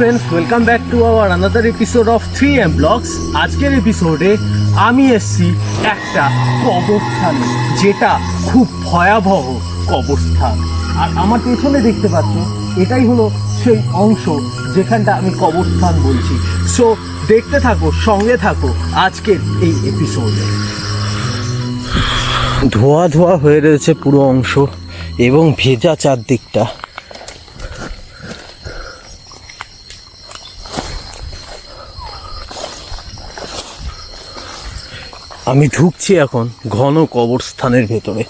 Friends welcome back to our another episode of three M blogs আজকের এপিসোডে আমি এসছি একটা কবরস্থানে, যেটা খুব ভয়াবহ কবরস্থান। আর আমার পেছনে দেখতে পাচ্ছ, এটাই হলো সেই অংশ যেখানটা আমি কবরস্থান বলছি। সো দেখতে থাকো, সঙ্গে থাকো আজকের এই এপিসোডে ধোয়া ধোয়া হয়ে রয়েছে পুরো অংশ এবং ভেজা চারদিকটা। আমি ঢুকছি এখন ঘন কবরস্থানের ভেতরে।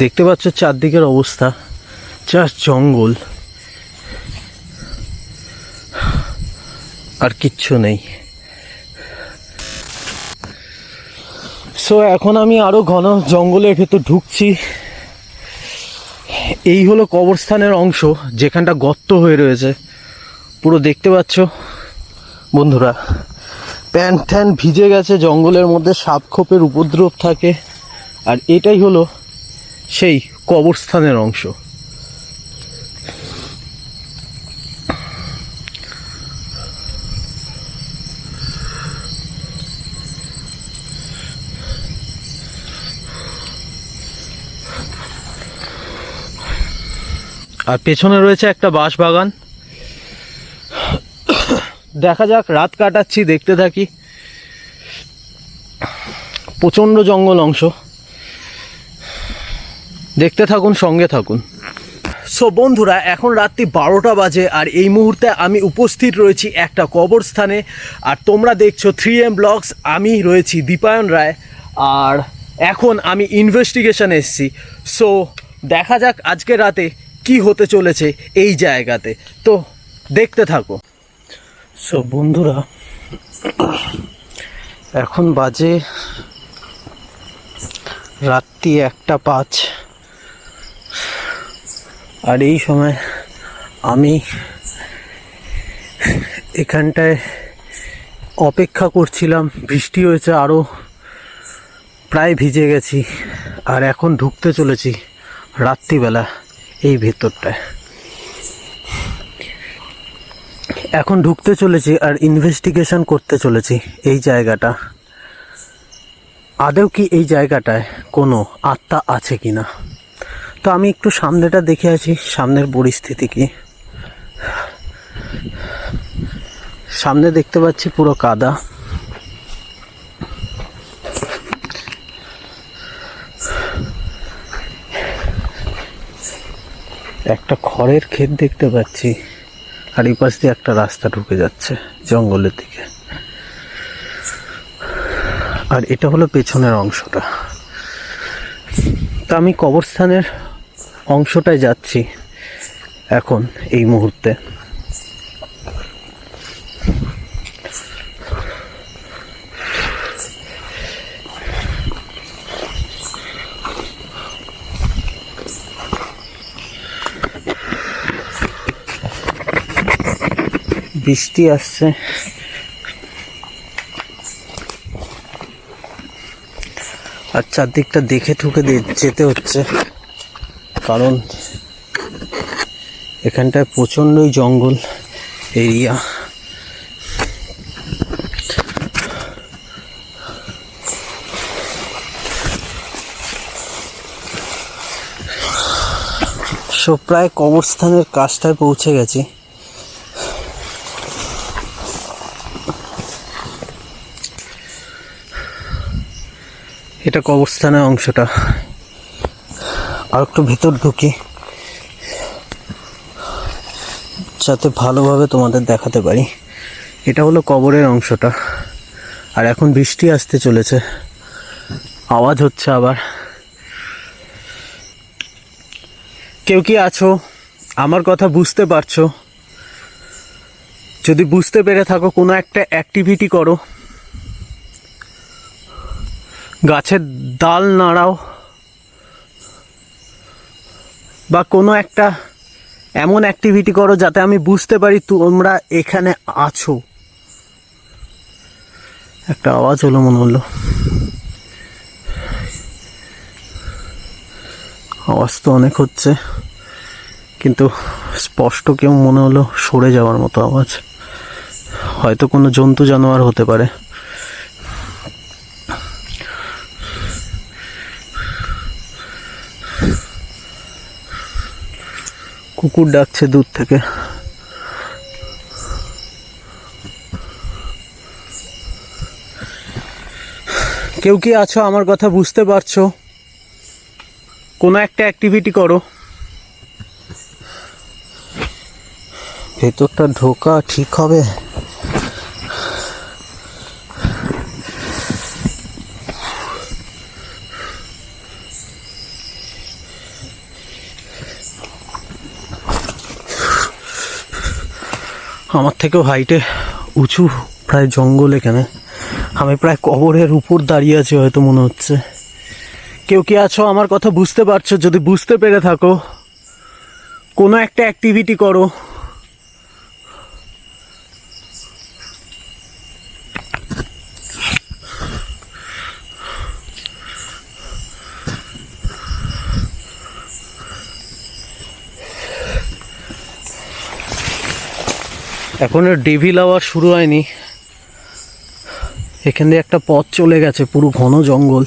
দেখতে পাচ্ছ চারদিকের অবস্থা জাস্ট জঙ্গল। আর কিচ্ছু নেই। সো এখন আমি আরও ঘন জঙ্গলের ভেতর ঢুকছি। এই হলো কবরস্থানের অংশ, যেখানটা গর্ত হয়ে রয়েছে। পুরো দেখতে পাচ্ছ। বন্ধুরা প্যান্ট ট্যান ভিজে গেছে, জঙ্গলের মধ্যে সাপ খোপের উপদ্রব থাকে। আর এটাই হলো সেই কবরস্থানের অংশ। আর পেছনে রয়েছে একটা বাঁশ বাগান দেখা যাক, রাত কাটাচ্ছি, দেখতে থাকি। প্রচণ্ড জঙ্গল অংশ। দেখতে থাকুন, সঙ্গে থাকুন। সো বন্ধুরা, এখন রাত্রি বারোটা বাজে আর এই মুহূর্তে আমি উপস্থিত রয়েছি একটা কবরস্থানে। আর তোমরা দেখছ থ্রি এম ব্লগস, আমি রয়েছি দীপায়ন রায়। আর এখন আমি ইনভেস্টিগেশন এসেছি। সো দেখা যাক আজকে রাতে কি হতে চলেছে এই জায়গাতে? তো দেখতে থাকো। সো বন্ধুরা, এখন বাজে রাত্রি একটা পাঁচ। আর এই সময় আমি এখানটায় অপেক্ষা করছিলাম, বৃষ্টি হয়েছে আরও প্রায় ভিজে গেছি, আর এখন ঢুকতে চলেছি রাত্রিবেলা। এই ভেতরটায়। এখন ঢুকতে চলেছি আর ইনভেস্টিগেশন করতে চলেছি এই জায়গাটা। আদৌ কি এই জায়গাটায় কোনো আত্মা আছে কি না তো আমি একটু সামনেটা দেখে আছি সামনের পরিস্থিতি কি। সামনে দেখতে পাচ্ছি পুরো কাদা। একটা খড়ের ক্ষেত দেখতে পাচ্ছি। আর এই পাশ দিয়ে একটা রাস্তা ঢুকে যাচ্ছে জঙ্গলের দিকে। আর এটা হলো পেছনের অংশটা। তা আমি কবরস্থানের অংশটায় যাচ্ছি এখন এই মুহূর্তে। বৃষ্টি আসছে। আর চারদিকটা দেখে ঠুকে যেতে হচ্ছে। কারণ এখানটায় প্রচণ্ডই জঙ্গল এরিয়া। সো প্রায় কবরস্থানের কাজটায় পৌঁছে গেছি। এটা কবরস্থানের অংশটা। আর একটু ভেতর ঢুকি, যাতে ভালোভাবে তোমাদের দেখাতে পারি। এটা হলো কবরের অংশটা। আর এখন বৃষ্টি আসতে চলেছে। আওয়াজ হচ্ছে আবার। কেউ কি আছো? আমার কথা বুঝতে পারছ? যদি বুঝতে পেরে থাকো, কোনো একটা অ্যাক্টিভিটি করো। গাছের ডাল নাড়াও বা কোনো একটা এমন অ্যাক্টিভিটি করো যাতে আমি বুঝতে পারি তোমরা এখানে আছো। একটা আওয়াজ হলো, মনে হলো। আওয়াজ তো অনেক হচ্ছে, কিন্তু স্পষ্ট কেউ মনে হলো সরে যাওয়ার মতো আওয়াজ। হয়তো কোনো জন্তু জানোয়ার হতে পারে। কুকুর ডাকছে দূর থেকে। কেউ কি আছো? আমার কথা বুঝতে পারছ? কোনো একটা অ্যাক্টিভিটি করো। ভেতরটা ঢোকা ঠিক হবে? আমার থেকেও হাইটে উঁচু, প্রায় জঙ্গল এখানে। আমি প্রায় কবরের উপর দাঁড়িয়ে আছি হয়তো মনে হচ্ছে। কেউ কি আছো? আমার কথা বুঝতে পারছ? যদি বুঝতে পেরে থাকো, কোনো একটা অ্যাক্টিভিটি করো। এখনও ডেভিল আওয়ার শুরু হয়নি। এখান দিয়ে একটা পথ চলে গেছে, পুরো ঘন জঙ্গল।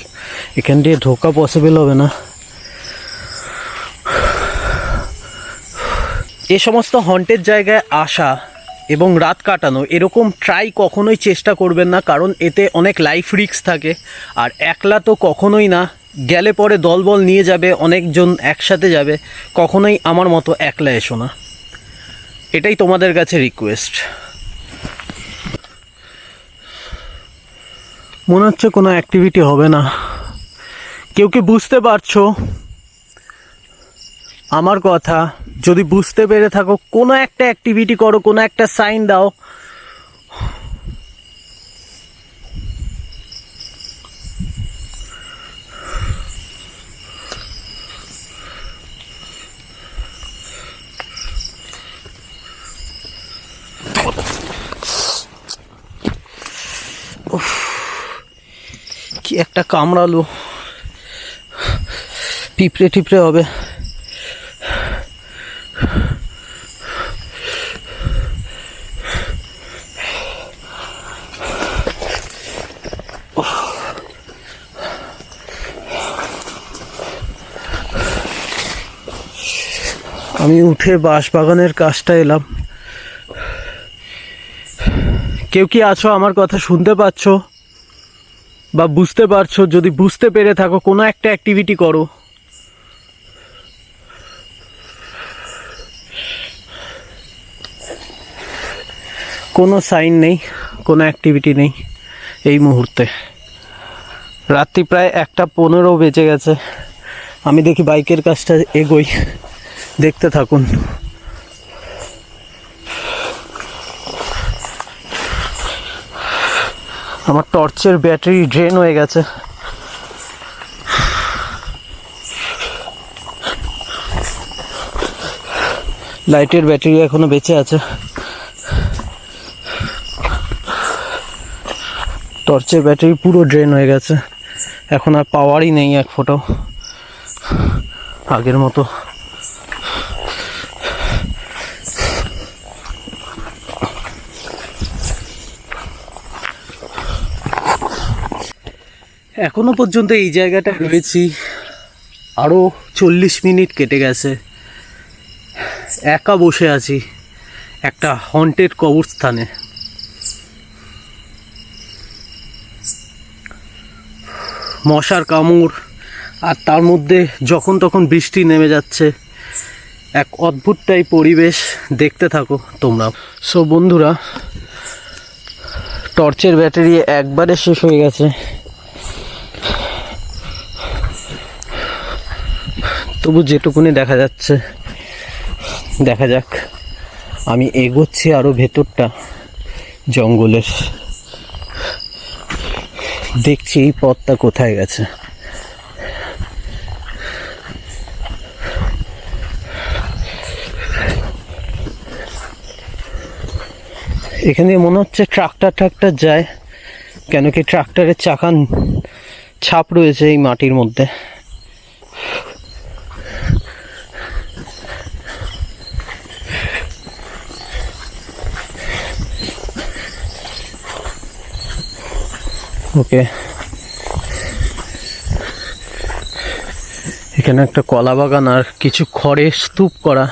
এখান দিয়ে ঢোকা পসিবল হবে না। এ সমস্ত হন্টের জায়গায় আসা এবং রাত কাটানো এরকম ট্রাই কখনোই চেষ্টা করবেন না, কারণ এতে অনেক লাইফ রিস্ক থাকে। আর একলা তো কখনোই না, গেলে পরে দলবল নিয়ে যাবে, অনেকজন একসাথে যাবে, কখনোই আমার মতো একলা এসো না। এটাই তোমাদের কাছে রিকোয়েস্ট মনে হচ্ছে কোনো অ্যাক্টিভিটি হবে না। কেউ কি বুঝতে পারছ? আমার কথা, যদি বুঝতে পেরে থাকো, কোনো একটা অ্যাক্টিভিটি করো, কোনো একটা সাইন দাও। কি একটা কামড়ালো। পিঁপড়ে টিপড়ে হবে। আমি উঠে বাঁশ বাগানের কাজটা এলাম। কেউ কি আছো? আমার কথা শুনতে পাচ্ছো? বা বুঝতে পারছ, যদি বুঝতে পেরে থাকো, কোনো একটা অ্যাক্টিভিটি করো। কোনো সাইন নেই, কোনো অ্যাক্টিভিটি নেই এই মুহূর্তে। রাত্রি প্রায় একটা পনেরো বেজে গেছে। আমি দেখি বাইকের কাজটা এগোই। দেখতে থাকুন। আমার টর্চের ব্যাটারি ড্রেন হয়ে গেছে। লাইটের ব্যাটারি এখনও বেঁচে আছে। টর্চের ব্যাটারি পুরো ড্রেন হয়ে গেছে। এখন আর পাওয়ারই নেই এক ফোটাও। আগের মতো। এখনও পর্যন্ত এই জায়গাটা রয়েছি। আরও চল্লিশ মিনিট কেটে গেছে। একা বসে আছি একটা হন্টেড কবরস্থানে। মশার কামড় আর তার মধ্যে যখন তখন বৃষ্টি নেমে যাচ্ছে। এক অদ্ভুতটাই পরিবেশ দেখতে থাকো তোমরা। সো বন্ধুরা টর্চের ব্যাটারি একবারে শেষ হয়ে গেছে। তবু যেটুকুনি দেখা যাচ্ছে, দেখা যাক। আমি এগোচ্ছি আরও ভেতরটা, জঙ্গলের। দেখছি এই পথটা কোথায় গেছে। এখানে মনে হচ্ছে ট্রাক্টর ট্রাক্টর যায়, কেন কি ট্রাক্টরের চাকান ছাপ রয়েছে এই মাটির মধ্যে। ওকে। এখানে একটা কলা বাগান আর কিছু খড়ের স্তূপ করা।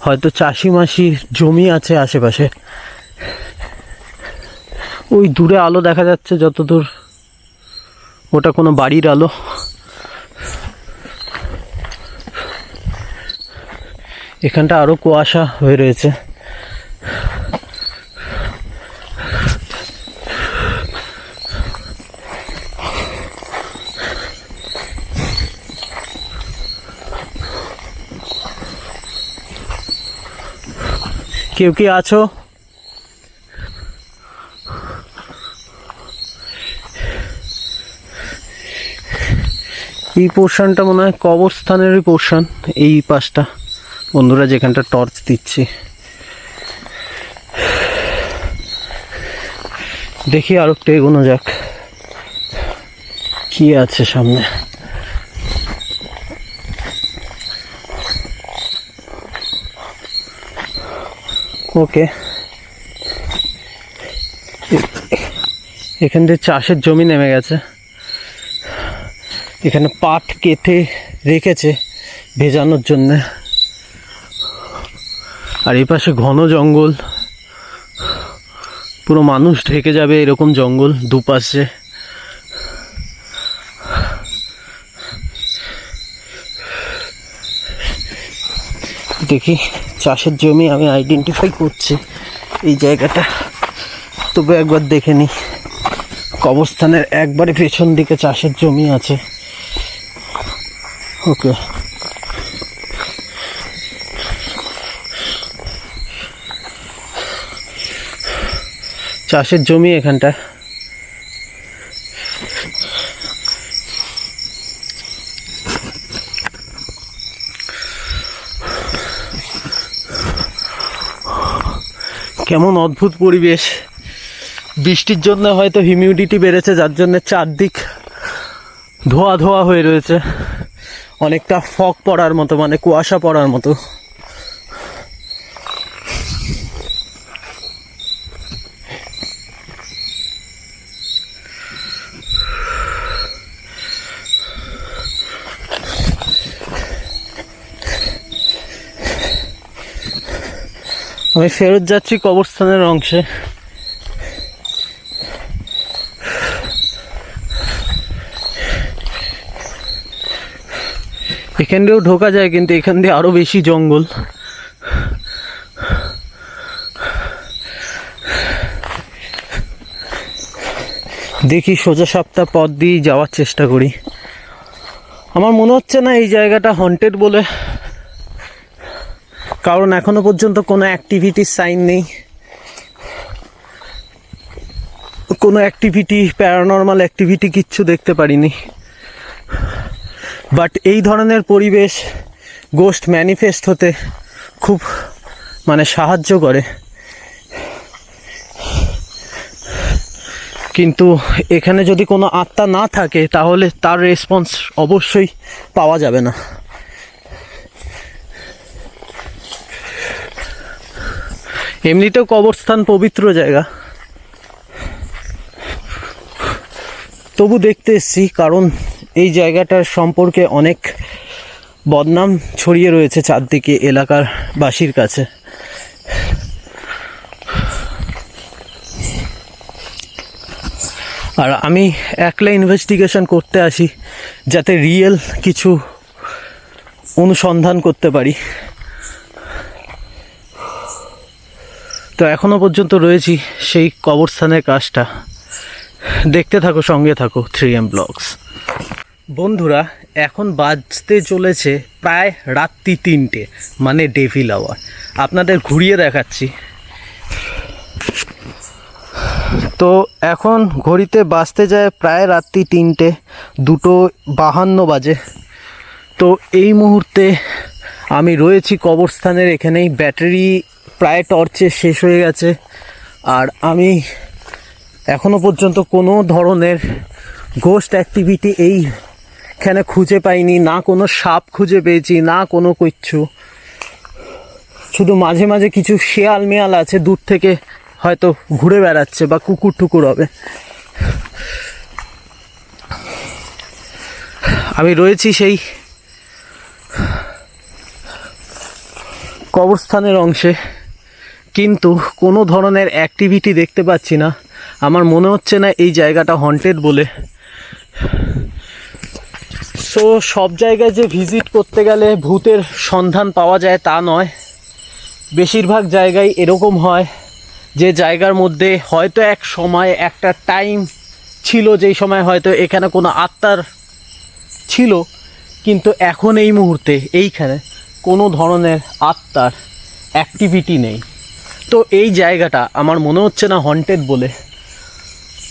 হয়তো চাষি মাসি জমি আছে আশেপাশে। ওই দূরে আলো দেখা যাচ্ছে যতদূর। ওটা কোনো বাড়ির আলো। এখানটা আরও কুয়াশা হয়ে রয়েছে। কেউ কি আছো? এই পোর্শনটা মনে হয় কবরস্থানেরই পোর্শন, এই পাশটা। বন্ধুরা, যেখানটা টর্চ দিচ্ছি। দেখি আর একটু এগোনো যাক। কি আছে সামনে? ওকে। এখান থেকে চাষের জমি নেমে গেছে। এখানে পাট কেটে রেখেছে ভেজানোর জন্য। আর এই পাশে ঘন জঙ্গল। পুরো মানুষ ঢেকে যাবে এরকম জঙ্গল দুপাশে। দেখি চাষের জমি আমি আইডেন্টিফাই করছি এই জায়গাটা। তবে একবার দেখে নিই কবরস্থানের একবারে পেছন দিকে চাষের জমি আছে। ওকে। চাষের জমি এখানটা কেমন অদ্ভুত পরিবেশ। বৃষ্টির জন্য হয়তো হিমিউডিটি বেড়েছে, যার জন্য চারদিক ধোয়া ধোয়া হয়ে রয়েছে। অনেকটা ফগ পড়ার মতো মানে কুয়াশা পড়ার মতো। আমি ফেরত যাচ্ছি কবরস্থানের অংশে। এখান দিয়েও ঢোকা যায়, কিন্তু এখান দিয়ে আরও বেশি জঙ্গল। দেখি সোজা সপ্তাহ পথ দিয়েই যাওয়ার চেষ্টা করি। আমার মনে হচ্ছে না এই জায়গাটা হন্টেড বলে। কারণ এখনও পর্যন্ত কোনো অ্যাক্টিভিটির সাইন নেই। কোনো অ্যাক্টিভিটি প্যারানর্মাল অ্যাক্টিভিটি কিচ্ছু দেখতে পারিনি। বাট এই ধরনের পরিবেশ গোস্ট ম্যানিফেস্ট হতে খুব মানে সাহায্য করে। কিন্তু এখানে যদি কোনো আত্মা না থাকে, তাহলে তার রেসপন্স অবশ্যই পাওয়া যাবে না। এমনিতেও কবরস্থান পবিত্র জায়গা। তবু দেখতে এসছি, কারণ এই জায়গাটার সম্পর্কে অনেক বদনাম ছড়িয়ে রয়েছে চারদিকে এলাকার বাসীর কাছে। আর আমি একলা ইনভেস্টিগেশন করতে আসি, যাতে রিয়েল কিছু অনুসন্ধান করতে পারি। তো এখনও পর্যন্ত রয়েছি সেই কবরস্থানের কাজটা। দেখতে থাকো, সঙ্গে থাকো থ্রি এম ব্লগস বন্ধুরা, এখন বাজতে চলেছে প্রায় রাত্রি তিনটে মানে ডেভিল আওয়ার আপনাদের ঘুরিয়ে দেখাচ্ছি। তো এখন ঘড়িতে বাজতে যায় প্রায় রাত্রি তিনটে, দুটো বাহান্ন বাজে। তো এই মুহূর্তে আমি রয়েছি কবরস্থানের এখানেই। ব্যাটারি প্রায় টর্চে শেষ হয়ে গেছে। আর আমি এখনও পর্যন্ত কোনো ধরনের গোস্ট অ্যাক্টিভিটি এইখানে খুঁজে পাইনি, না কোনো সাপ খুঁজে পেয়েছি, না কোনো কিচ্ছু। শুধু মাঝে মাঝে কিছু শেয়াল মেয়াল আছে, দূর থেকে হয়তো ঘুরে বেড়াচ্ছে বা কুকুর টুকুর হবে। আমি রয়েছি সেই কবরস্থানের অংশে। কিন্তু কোনো ধরনের অ্যাক্টিভিটি দেখতে পাচ্ছি না। আমার মনে হচ্ছে না এই জায়গাটা হন্টেড বলে। সো সব জায়গায় যে ভিজিট করতে গেলে ভূতের সন্ধান পাওয়া যায় তা নয়। বেশিরভাগ জায়গায় এরকম হয় যে জায়গার মধ্যে হয়তো এক সময় একটা টাইম ছিল, যেই সময় হয়তো এখানে কোনো আত্মার ছিল, কিন্তু এখন এই মুহূর্তে এইখানে কোনো ধরনের আত্মার অ্যাক্টিভিটি নেই। তো এই জায়গাটা আমার মনে হচ্ছে না হন্টেড বলে।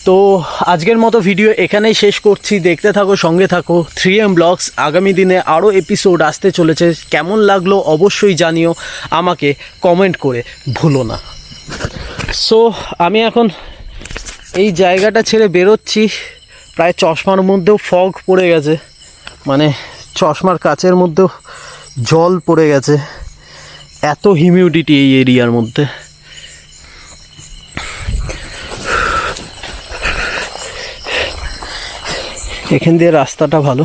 তো আজকের মতো ভিডিও এখানেই শেষ করছি। দেখতে থাকো, সঙ্গে থাকো। থ্রি এম ব্লগস আগামী দিনে আরও এপিসোড আসতে চলেছে। কেমন লাগল অবশ্যই জানিও। আমাকে কমেন্ট করে ভুলো না। সো আমি এখন এই জায়গাটা ছেড়ে বেরোচ্ছি। প্রায় চশমার মধ্যেও ফগ পড়ে গেছে। মানে চশমার কাচের মধ্যেও জল পড়ে গেছে। এত হিউমিডিটি এই এরিয়ার মধ্যে। এখান দিয়ে রাস্তাটা ভালো।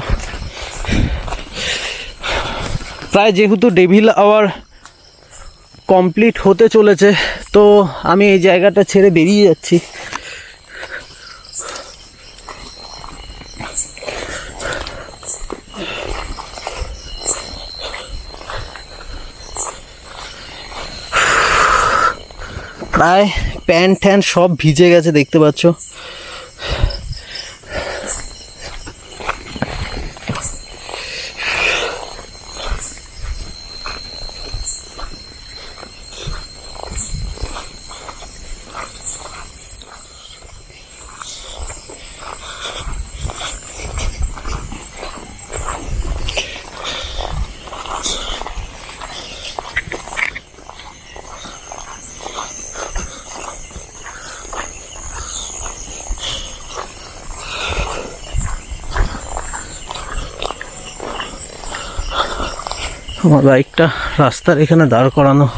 প্রায় যেহেতু ডেভিল আওয়ার কমপ্লিট হতে চলেছে, তো আমি এই জায়গাটা ছেড়ে বেরিয়ে যাচ্ছি। প্রায় প্যান্ট ট্যান্ট সব ভিজে গেছে দেখতে পাচ্ছ? আমার বাইকটা রাস্তার এখানে দাঁড় করানো।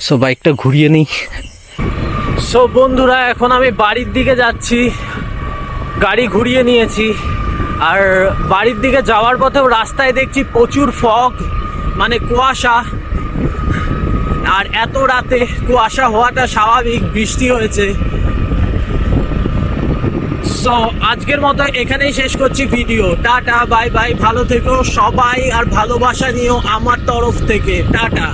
সো বাইকটা ঘুরিয়ে নিই। সো বন্ধুরা, এখন আমি বাড়ির দিকে যাচ্ছি। গাড়ি ঘুরিয়ে নিয়েছি। আর বাড়ির দিকে যাওয়ার পথেও রাস্তায় দেখছি প্রচুর ফগ মানে কুয়াশা। আর এত রাতে কুয়াশা হওয়াটা স্বাভাবিক, বৃষ্টি হয়েছে। সো আজকের মতো এখানেই শেষ করছি ভিডিও টাটা বাই বাই ভালো থেকো সবাই, আর ভালোবাসা নিও আমার তরফ থেকে। টাটা।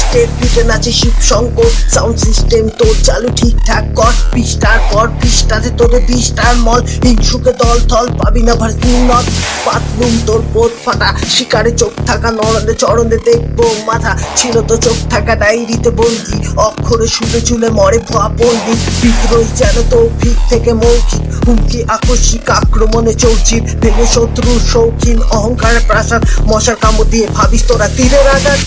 স্টেপ পিটে নাচে শিব শঙ্কর সাউন্ড সিস্টেম তোর চালু ঠিকঠাক কর, পৃষ্ঠার পর পৃষ্ঠাতে তোর বিষ্টার মল, হিংসুকে দল থল পাবি না ভার্সি নট বাথরুম তোর পোত ফাটা, শিকারে চোখ থাকা নরদে চরণে দেখব মাথা, ছিল তো চোখ থাকা ডায়েরিতে বন্দি, অক্ষরে শুনে চুলে মরে ভুয়া পন্ডিত বিদ্রোহী যেন তো ভিত থেকে মৌখিক, হুমকি, আকস্মিক আক্রমণে চৌচির, ভেঙে শত্রুর শৌখিন, অহংকারের প্রাসাদ, মশার কামড় দিয়ে ভাবিস তোরা তীরের আঘাত।